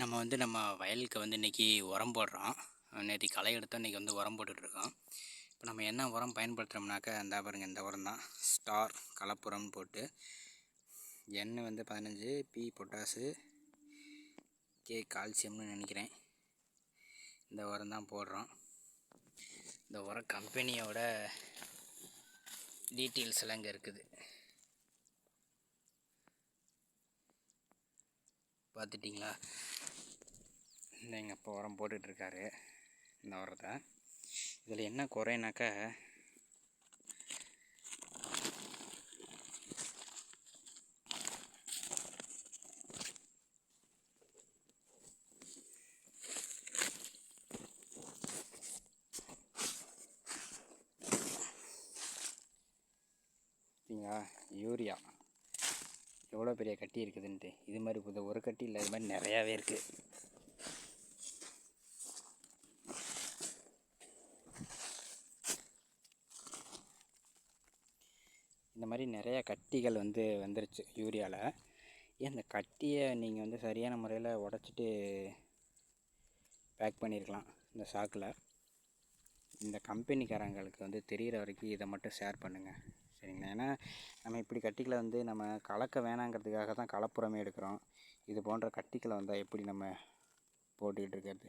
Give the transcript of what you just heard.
நம்ம வந்து நம்ம வயலுக்கு வந்து இன்றைக்கி உரம் போடுறோம். நேற்று களை எடுத்தோம் இன்றைக்கி வந்து உரம் போட்டுட்ருக்கோம். இப்போ நம்ம என்ன உரம் பயன்படுத்துகிறோம்னாக்கா இந்த பாருங்கள் இந்த உரம் தான். ஸ்டார் கலப்புரம்னு போட்டு எண்ணெய் வந்து பதினஞ்சு பி பொட்டாசு கே கால்சியம்னு நினைக்கிறேன். இந்த உரம் தான் போடுறோம். இந்த உரம் கம்பெனியோட டீட்டெயில்ஸ் எல்லாம் இங்கே இருக்குது. பார்த்துட்டிங்களா? இந்த எங்கள் அப்பா உரம் போட்டுட்ருக்காரு இந்த உரத்தை. இதில் என்ன குறைனாக்கா பார்த்தீங்களா யூரியா. எவ்வளோ பெரிய கட்டி இருக்குதுன்ட்டு. இது மாதிரி புது ஒரு கட்டி இல்லை இது மாதிரி நிறையாவே இருக்குது இந்த மாதிரி நிறையா கட்டிகள் வந்து வந்துருச்சு யூரியாவில் ஏன் இந்த கட்டியை நீங்கள் வந்து சரியான முறையில் உடச்சிட்டு பேக் பண்ணியிருக்கலாம் இந்த சாக்கில். இந்த கம்பெனிக்காரங்களுக்கு வந்து தெரிகிற வரைக்கும் இதை மட்டும் ஷேர் பண்ணுங்கள் சரிங்களா ஏன்னா நம்ம இப்படி கட்டிக்கலை வந்து நம்ம கலக்க வேணாங்கிறதுக்காக தான் கலப்புறமே எடுக்கிறோம். இது போன்ற கட்டிக்கலை வந்தால் எப்படி நம்ம போட்டுக்கிட்டு இருக்கிறது?